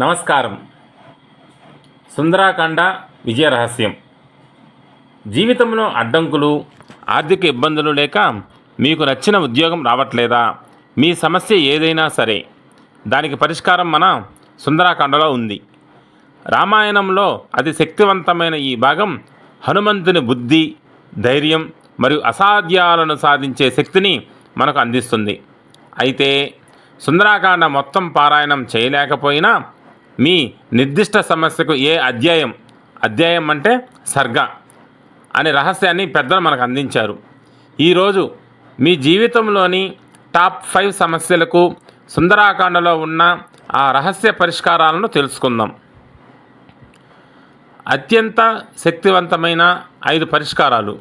నమస్కారం. సుందరాకాండ విజయ రహస్యం. జీవితంలో అడ్డంకులు ఆర్థిక ఇబ్బందులు లేక మీకు నచ్చిన ఉద్యోగం రావట్లేదా? మీ సమస్య ఏదైనా సరే. దానికి పరిష్కారం మన సుందరాకాండలో ఉంది. రామాయణంలో అతి శక్తివంతమైన ఈ భాగం హనుమంతుని బుద్ధి ధైర్యం మరియు అసాధ్యాలను సాధించే శక్తిని మనకు అందిస్తుంది. అయితే సుందరాకాండ మొత్తం పారాయణం చేయలేకపోయినా మీ నిర్దిష్ట సమస్యకు ఏ అధ్యాయం? అధ్యాయం అంటే సర్గ అనే రహస్యాన్ని పెద్దలు మనకు అందించారు. ఈరోజు మీ జీవితంలోని టాప్ ఫైవ్ సమస్యలకు సుందరాకాండలో ఉన్న ఆ రహస్య పరిష్కారాలను తెలుసుకుందాం. అత్యంత శక్తివంతమైన ఐదు పరిష్కారాలు.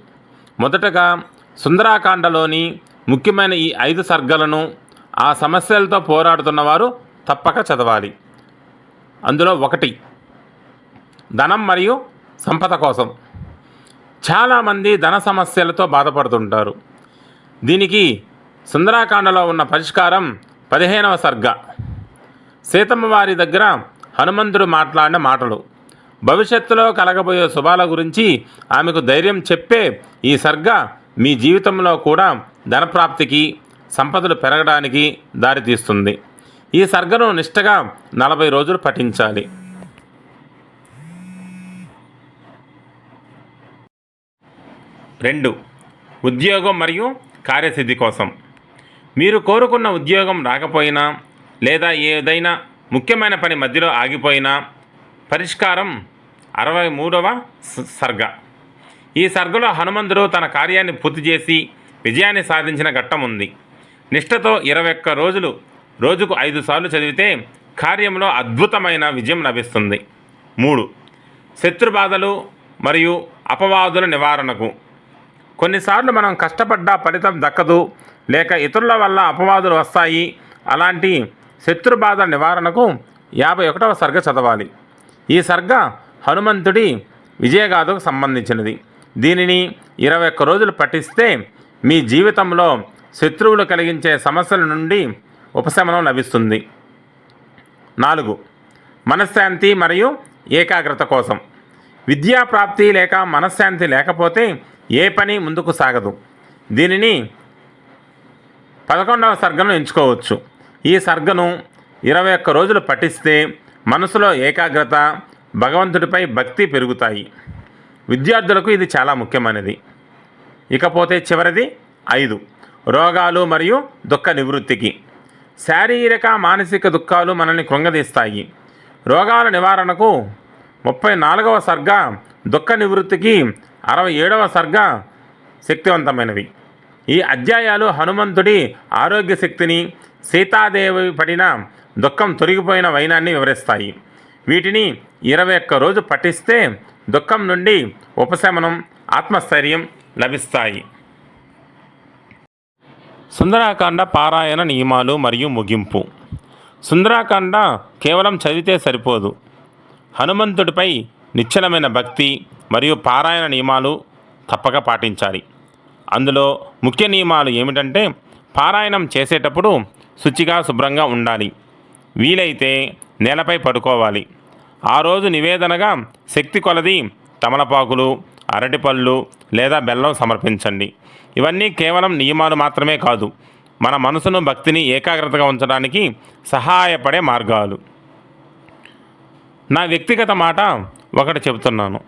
మొదటగా సుందరాకాండలోని ముఖ్యమైన ఈ ఐదు సర్గలను ఆ సమస్యలతో పోరాడుతున్నవారు తప్పక చదవాలి. అందులో ఒకటి ధనం మరియు సంపద కోసం. చాలామంది ధన సమస్యలతో బాధపడుతుంటారు. దీనికి సుందరాకాండలో ఉన్న పరిష్కారం పదిహేనవ సర్గ. సీతమ్మ వారి దగ్గర హనుమంతుడు మాట్లాడిన మాటలు. భవిష్యత్తులో కలగబోయే శుభాల గురించి ఆమెకు ధైర్యం చెప్పే ఈ సర్గ మీ జీవితంలో కూడా ధనప్రాప్తికి సంపదలు పెరగడానికి దారితీస్తుంది. ఈ సర్గను నిష్టగా నలభై రోజులు పఠించాలి. రెండు. ఉద్యోగం మరియు కార్యసిద్ధి కోసం. మీరు కోరుకున్న ఉద్యోగం రాకపోయినా లేదా ఏదైనా ముఖ్యమైన పని మధ్యలో ఆగిపోయినా పరిష్కారం అరవై మూడవ స- సర్గ. ఈ సర్గలో హనుమంతుడు తన కార్యాన్ని పూర్తి చేసి విజయాన్ని సాధించిన ఘట్టం ఉంది నిష్ఠతో ఇరవై ఒక్క రోజులు రోజుకు ఐదు సార్లు చదివితే కార్యంలో అద్భుతమైన విజయం లభిస్తుంది. మూడు శత్రుబాధలు మరియు అపవాదుల నివారణకు. కొన్నిసార్లు మనం కష్టపడ్డ ఫలితం దక్కదు లేక ఇతరుల వల్ల అపవాదులు వస్తాయి. అలాంటి శత్రుబాధ నివారణకు యాభై ఒకటవ సర్గ చదవాలి. ఈ సర్గ హనుమంతుడి విజయగాథకు సంబంధించినది. దీనిని ఇరవై ఒక్క రోజులు పఠిస్తే మీ జీవితంలో శత్రువులు కలిగించే సమస్యల నుండి ఉపశమనం లభిస్తుంది. నాలుగు మనశ్శాంతి మరియు ఏకాగ్రత కోసం. విద్యా ప్రాప్తి లేక మనశ్శాంతి లేకపోతే ఏ పని ముందుకు సాగదు. దీనిని పదకొండవ సర్గను ఎంచుకోవచ్చు. ఈ సర్గను ఇరవై ఒక్క రోజులు పఠిస్తే మనసులో ఏకాగ్రత భగవంతుడిపై భక్తి పెరుగుతాయి. విద్యార్థులకు ఇది చాలా ముఖ్యమైనది. ఇకపోతే చివరిది ఐదు రోగాలు మరియు దుఃఖ నివృత్తికి. శారీరక మానసిక దుఃఖాలు మనల్ని కృంగదీస్తాయి. రోగాల నివారణకు ముప్పై నాలుగవ సర్గ దుఃఖ నివృత్తికి అరవై ఏడవ సర్గ శక్తివంతమైనవి. ఈ అధ్యాయాలు హనుమంతుడి ఆరోగ్య శక్తిని సీతాదేవి పడిన దుఃఖం తొలగిపోయిన వైనాన్ని వివరిస్తాయి. వీటిని ఇరవై ఒక్క రోజు పఠిస్తే దుఃఖం నుండి ఉపశమనం ఆత్మస్థైర్యం లభిస్తాయి. సుందరాకాండ పారాయణ నియమాలు మరియు ముగింపు. సుందరాకాండ కేవలం చదివితే సరిపోదు. హనుమంతుడిపై నిశ్చలమైన భక్తి మరియు పారాయణ నియమాలు తప్పక పాటించాలి. అందులో ముఖ్య నియమాలు ఏమిటంటే పారాయణం చేసేటప్పుడు శుచిగా శుభ్రంగా ఉండాలి. వీలైతే నేలపై పడుకోవాలి. ఆ రోజు నివేదనగా శక్తి కొలది తమలపాకులు అరటిపళ్ళు లేదా బెల్లం సమర్పించండి. ఇవన్నీ కేవలం నియమాలు మాత్రమే కాదు మన మనసును భక్తిని ఏకాగ్రతగా ఉంచడానికి సహాయపడే మార్గాలు. నా వ్యక్తిగత మాట ఒకటి చెబుతున్నాను.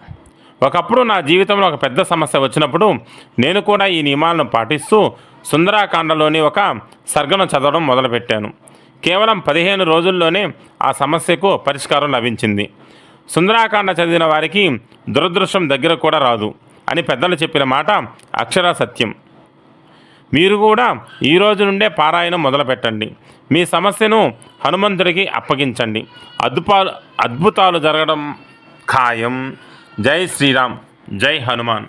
ఒకప్పుడు నా జీవితంలో ఒక పెద్ద సమస్య వచ్చినప్పుడు నేను కూడా ఈ నియమాలను పాటిస్తూ సుందరాకాండలోని ఒక సర్గను చదవడం మొదలుపెట్టాను. కేవలం పదిహేను రోజుల్లోనే ఆ సమస్యకు పరిష్కారం లభించింది. సుందరాకాండ చదివిన వారికి దురదృష్టం దగ్గర కూడా రాదు అని పెద్దలు చెప్పిన మాట అక్షర సత్యం. మీరు కూడా ఈ రోజు నుండే పారాయణం మొదలుపెట్టండి. మీ సమస్యను హనుమంతుడికి అప్పగించండి. అద్భుతాలు అద్భుతాలు జరగడం ఖాయం. జై శ్రీరామ్. జై హనుమాన్.